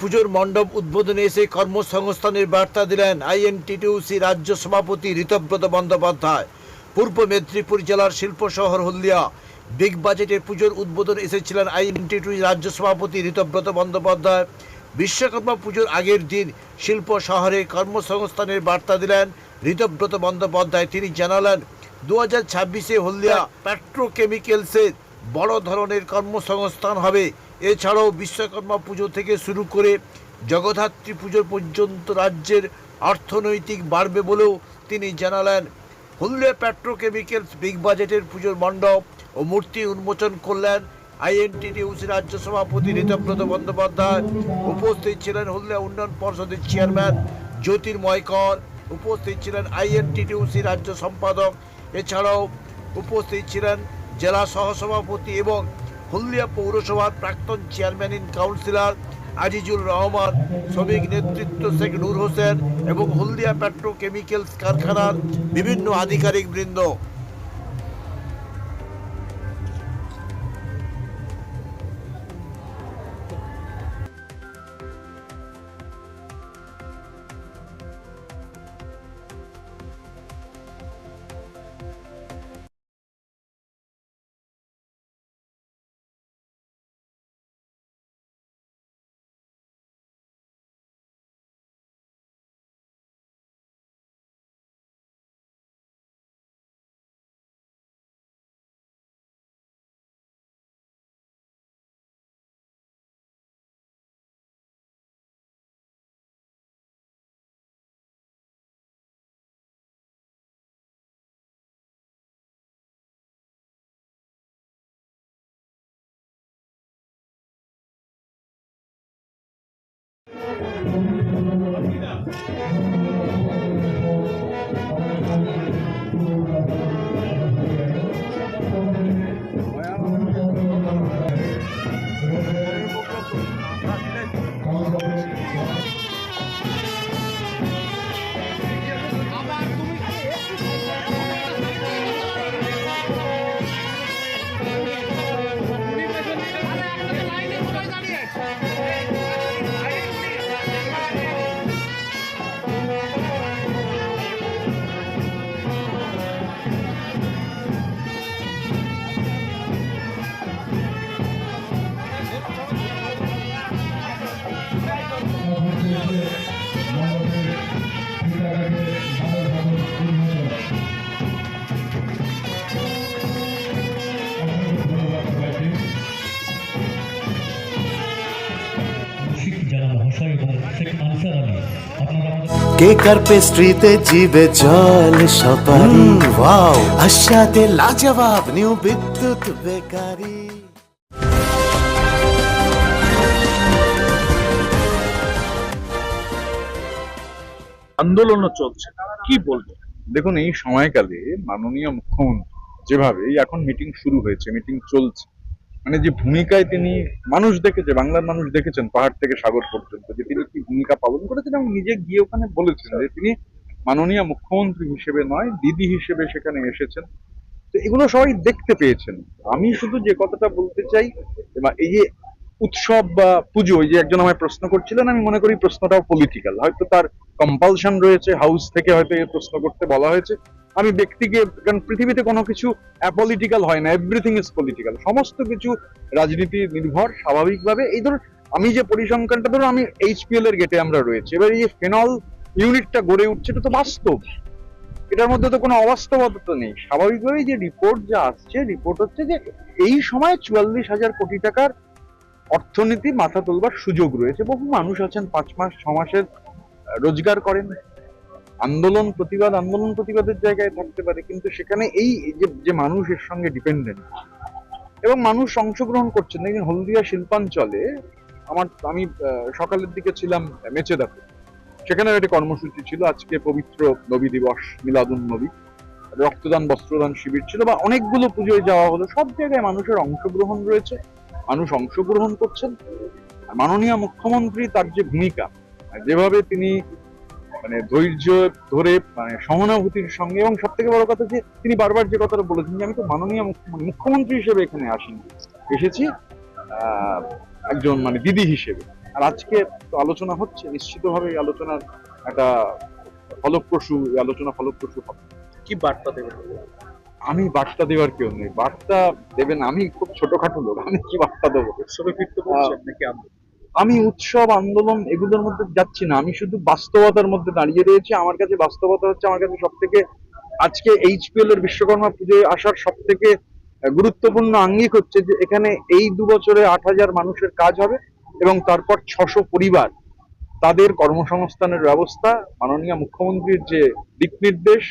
পুজোর মণ্ডপ উদ্বোধনে এসে কর্মসংস্থানের বার্তা দিলেন আইএনটিটিউসি রাজ্য সভাপতি ঋতব্রত বন্দ্যোপাধ্যায়। পূর্ব মেদিনীপুর জেলার শিল্প শহর হলদিয়া। বিগ বাজেটের পুজোর উদ্বোধন এসেছিলেন আইএনটিটিউসি রাজ্য সভাপতি ঋতব্রত বন্দ্যোপাধ্যায়। বিশ্বকর্মা পুজোর আগের দিন শিল্প শহরে কর্মসংস্থানের বার্তা দিলেন ঋতব্রত বন্দ্যোপাধ্যায়। তিনি জানালেন দু হাজার ছাব্বিশে হলদিয়া পেট্রোকেমিক্যালসের বড় ধরনের কর্মসংস্থান হবে। এছাড়াও বিশ্বকর্মা পুজো থেকে শুরু করে জগদ্ধাত্রী পুজো পর্যন্ত রাজ্যের অর্থনৈতিক বাড়বে বলেও তিনি জানালেন। হলদিয়া পেট্রোকেমিক্যালস বিগ বাজেটের পুজোর মণ্ডপ ও মূর্তি উন্মোচন করলেন আইএনটিটিউসি রাজ্য সভাপতি ঋতব্রত বন্দ্যোপাধ্যায়। উপস্থিত ছিলেন হলদিয়া উন্নয়ন পর্ষদের চেয়ারম্যান জ্যোতির্ময় কর। উপস্থিত ছিলেন আইএনটিটিউসি রাজ্য সম্পাদক। এছাড়াও উপস্থিত ছিলেন জেলা সহসভাপতি এবং হলদিয়া পৌরসভার প্রাক্তন chairman in councillor Azizul Rahman, শ্রমিক নেতৃত্ব শেখ নূর হোসেন এবং হলদিয়া পেট্রোকেমিক্যালস কারখানার বিভিন্ন আধিকারিক বৃন্দ। শিখ আলী আপনারা আমাদের কেক আর পেস্ট্রিতে জিবে জল সপারি? ওয়াও। আশাতে লাজবাব নিউ বিদ্যুৎ বেকারি। আন্দোলনও চলছে। কি বলব? দেখুন এই সময়কালে মাননীয় মুখ্যমন্ত্রী যেভাবে এখন মিটিং শুরু হয়েছে মিটিং চলছে মানে যে ভূমিকায় তিনি মানুষ দেখেছে, বাংলার মানুষ দেখেছেন পাহাড় থেকে সাগর পর্যন্ত, যে তিনি কি ভূমিকা পালন করেছেন এবং নিজে গিয়ে ওখানে বলেছেন যে তিনি মাননীয় মুখ্যমন্ত্রী হিসেবে নয়, দিদি হিসেবে সেখানে এসেছেন। তো এগুলো সবাই দেখতে পেয়েছেন। আমি শুধু যে কথাটা বলতে চাই এই যে উৎসব বা পুজো যে একজন আমায় প্রশ্ন করছিলেন, আমি মনে করি প্রশ্নটাও পলিটিক্যাল হয়তো তার কম্পালশন রয়েছে হাউস থেকে হয়তো এই প্রশ্ন করতে বলা হয়েছে। আমি ব্যক্তিকে, কারণ পৃথিবীতে কোনো কিছু অ্যাপলিটিক্যাল হয় না এভরিথিং ইজ পলিটিক্যাল সমস্ত কিছু রাজনীতি নির্ভর, স্বাভাবিকভাবে। এই ধরুন, আমি যে পরিসংখ্যানটা, ধরুন আমি এইচপিএল এর গেটে আমরা রয়েছে। এবার এই যে ফেনল ইউনিটটা গড়ে উঠছে, এটা তো বাস্তব। এটার মধ্যে তো কোনো অবাস্তবতা নেই। স্বাভাবিকভাবেই যে রিপোর্ট যা আসছে রিপোর্ট হচ্ছে যে এই সময় চুয়াল্লিশ হাজার কোটি টাকার অর্থনীতি মাথা তোলবার সুযোগ রয়েছে। বহু মানুষ আছেন, পাঁচ মাস, ছ মাসের রোজগার করেন। আন্দোলন প্রতিবাদ, আন্দোলন প্রতিবাদের জায়গায় থাকতে পারে, কিন্তু সেখানে এই যে যে মানুষ এর সঙ্গে ডিপেন্ডেন্ট এবং মানুষ অংশগ্রহণ করছেন দেখুন, হলদিয়া শিল্পাঞ্চলে আমার, আমি সকালের দিকে ছিলাম মেচে মেচেদাতে। সেখানে একটা কর্মসূচি ছিল, আজকে পবিত্র নবী দিবস, মিলাদুন নবী। রক্তদান, বস্ত্রদান শিবির ছিল, বা অনেকগুলো পুজোয় যাওয়া হলো। সব জায়গায় মানুষের অংশগ্রহণ রয়েছে, মানুষ অংশগ্রহণ করছেন। মাননীয় মুখ্যমন্ত্রী তার যে ভূমিকা, যেভাবে তিনি মানে ধৈর্য ধরে মানে সহানুভূতির সঙ্গে এবং সব থেকে বড় কথা যে তিনি বারবার যে কথাটা বলেছেন যে আমি তো মাননীয় মুখ্য- মুখ্যমন্ত্রী হিসেবে এখানে আসিনি। এসেছি একজন মানে দিদি হিসেবে। আর আজকে তো আলোচনা হচ্ছে নিশ্চিতভাবে এই আলোচনার একটা ফলপ্রসূ এই আলোচনা ফলপ্রসূ হবে। কি বার্তা দেবেন? আমি বার্তা দেওয়ার কেউ নেই। বার্তা দেবেন আমি খুব ছোটখাটো লোক আমি কি বার্তা দেবো? উৎসবে ফিরতে নাকি আন্দোলন আমি উৎসব, আন্দোলন এগুলোর মধ্যে যাচ্ছি না। আমি শুধু বাস্তবতার মধ্যে দাঁড়িয়ে রয়েছি। আমার কাছে বাস্তবতা হচ্ছে, আমার কাছে সব থেকে আজকে এইচপিএল এর বিশ্বকর্মা পুজোয় আসার সব থেকে গুরুত্বপূর্ণ আঙ্গিক হচ্ছে যে, এখানে এই দু বছরে আট হাজার মানুষের কাজ হবে এবং তারপর ছশো পরিবার। তাদের কর্মসংস্থানের ব্যবস্থা, মাননীয় মুখ্যমন্ত্রীর যে দিক নির্দেশ,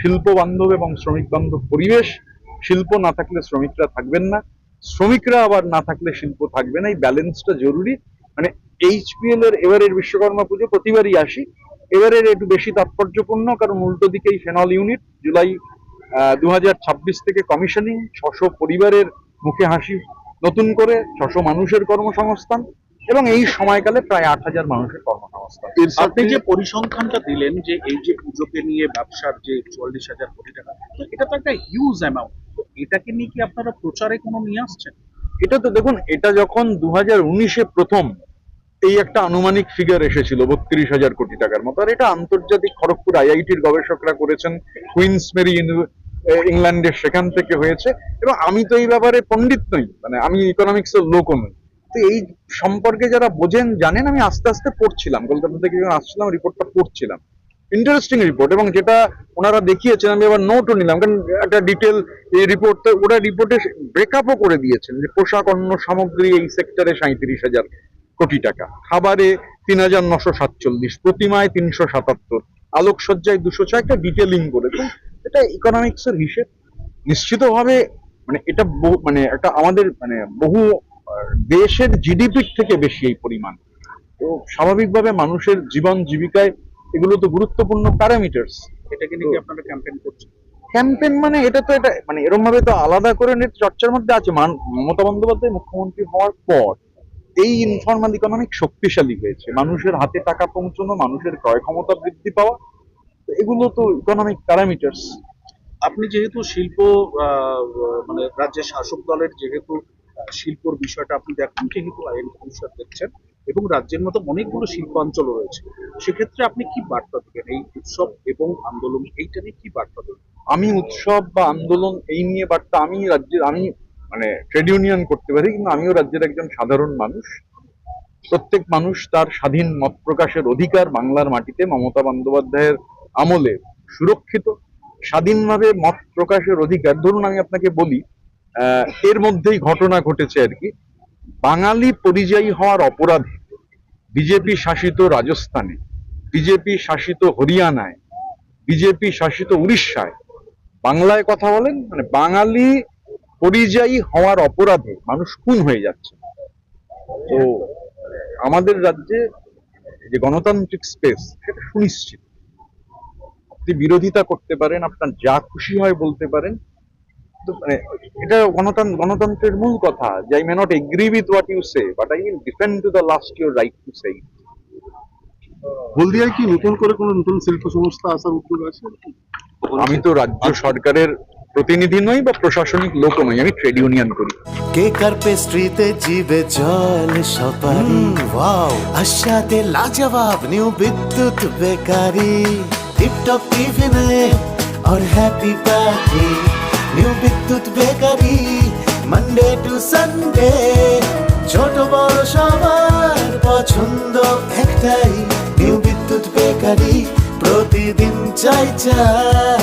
শিল্প বান্ধব এবং শ্রমিক বান্ধব পরিবেশ, শিল্প না থাকলে শ্রমিকরা থাকবেন না। শ্রমিকরা আবার না থাকলে শিল্প থাকবে না। এই ব্যালেন্সটা জরুরি। মানে এইচপিএল এর এবারের বিশ্বকর্মা পুজো প্রতিবারই আসি। এবারের একটু বেশি তাৎপর্যপূর্ণ কারণ উল্টো দিকে এই ফেনল ইউনিট জুলাই দু হাজার ছাব্বিশ থেকে কমিশনিং ছশো পরিবারের মুখে হাসি নতুন করে ছশো মানুষের কর্মসংস্থান এবং এই সময়কালে প্রায় আট হাজার মানুষের কর্মসংস্থান। আপনি যে পরিসংখ্যানটা দিলেন যে এই যে পুজোকে নিয়ে ব্যবসার যে চুয়াল্লিশ হাজার কোটি টাকা তো এটা তো একটা হিউজ অ্যামাউন্ট তো এটাকে নিয়ে কি আপনারা প্রচারে কোনো নিয়ে আসছেন? এটা তো দেখুন এটা যখন দু হাজার উনিশে প্রথম এই একটা আনুমানিক ফিগার এসেছিল, বত্রিশ হাজার কোটি টাকার মতো। আর এটা আন্তর্জাতিক খড়গপুর আইআইটির গবেষকরা করেছেন, কুইন্স মেরি ইংল্যান্ডের সেখান থেকে হয়েছে। এবং আমি তো এই ব্যাপারে পণ্ডিত নই মানে আমি ইকোনমিক্স এর লোকও নই। তো এই সম্পর্কে যারা বোঝেন, জানেন, আমি আস্তে আস্তে পড়ছিলাম। কলকাতা থেকে যখন আসছিলাম রিপোর্টটা পড়ছিলাম। ইন্টারেস্টিং রিপোর্ট এবং যেটা ওনারা দেখিয়েছেন, আমি আবার নোটও নিলাম, কারণ একটা ডিটেল এই রিপোর্ট ওরা রিপোর্টে ব্রেকআপও করে দিয়েছেন, যে পোশাক অন্য সামগ্রী এই সেক্টরে সাঁত্রিশ হাজার কোটি টাকা। খাবারে তিন হাজার নশো সাতচল্লিশ প্রতিমায় তিনশো সাতাত্তর আলোকসজ্জায় দুশো ছয় একটা ডিটেলিং করেছেন এটা ইকোনমিক্স এর হিসেব। নিশ্চিতভাবে মানে এটা বহু মানে একটা আমাদের মানে বহু দেশের জিডিপির থেকে বেশি এই পরিমাণ। তো স্বাভাবিকভাবে মানুষের জীবন জীবিকায় এগুলো তো গুরুত্বপূর্ণ প্যারামিটার্স এটাকে নিয়ে আপনারা ক্যাম্পেইন করছেন? ক্যাম্পেন মানে এটা তো এটা মানে এরকম ভাবে তো আলাদা করে চর্চার মধ্যে আছে। মমতা বন্দ্যোপাধ্যায় মুখ্যমন্ত্রী হওয়ার পর এই ইনফরমাল ইকোনমিক শক্তিশালী হয়েছে। মানুষের হাতে টাকা পৌঁছানো মানুষের ক্রয় ক্ষমতা বৃদ্ধি পাওয়া এগুলো তো ইকোনমিক প্যারামিটার্স আপনি যেহেতু শিল্প মানে রাজ্যের শাসক দলের যেহেতু শিল্পর বিষয়টা আপনি দেখেন যেহেতু আইন পরিষদ দেখছেন এবং রাজ্যের মতো অনেকগুলো শিল্পাঞ্চল রয়েছে সেক্ষেত্রে আপনি কি বার্তা দেবেন? এই উৎসব এবং আন্দোলন এইটা নিয়ে কি বার্তা দেবেন? আমি উৎসব বা আন্দোলন এই নিয়ে বার্তা আমি রাজ্যের আমি মানে ট্রেড ইউনিয়ন করতে পারি, কিন্তু আমিও রাজ্যের একজন সাধারণ মানুষ। প্রত্যেক মানুষ তার স্বাধীন মত প্রকাশের অধিকার বাংলার মাটিতে মমতা বন্দ্যোপাধ্যায়ের আমলে সুরক্ষিত, স্বাধীনভাবে মত প্রকাশের অধিকার। ধরুন আমি আপনাকে বলি এর মধ্যেই ঘটনা ঘটেছে আর কি। বাঙালি পরিযায়ী হওয়ার অপরাধে বিজেপি শাসিত রাজস্থানে, বিজেপি শাসিত হরিয়ানায়, বিজেপি শাসিত উড়িষ্যায় বাংলায় কথা বলেন মানে বাঙালি পরিযায়ী হওয়ার অপরাধে মানুষ খুন হয়ে যাচ্ছে। তো আমাদের রাজ্যে যে গণতান্ত্রিক স্পেস সেটা সুনিশ্চিত। আপনি বিরোধিতা করতে পারেন আপনার যা খুশি হয় বলতে পারেন। মানে এটা গণতন্ত্র গণতন্ত্রের মূল কথা যে I may not agree with what you say but I will defend to the last your right to say হলদিয়ায় কি নতুন করে কোনো নতুন শিল্প সংস্থা আসার উদ্যোগ আছে? আমি তো রাজ্য সরকারের প্রতিনিধি নই বা প্রশাসনিক লোক নই আমি ট্রেড ইউনিয়ন করি কেকার পেস্ট্রিতে জিবে জল সপারি ওয়াও আশাতে লাজবাব নিউ বিদ্যুৎ বেকারি টিপটপ টিফিনে और happy party new Bidyut bakery Monday to Sunday ছোট বড় সবার পছন্দ একটাই নিউ বিদ্যুৎ বেকারি প্রতিদিন চাই চাই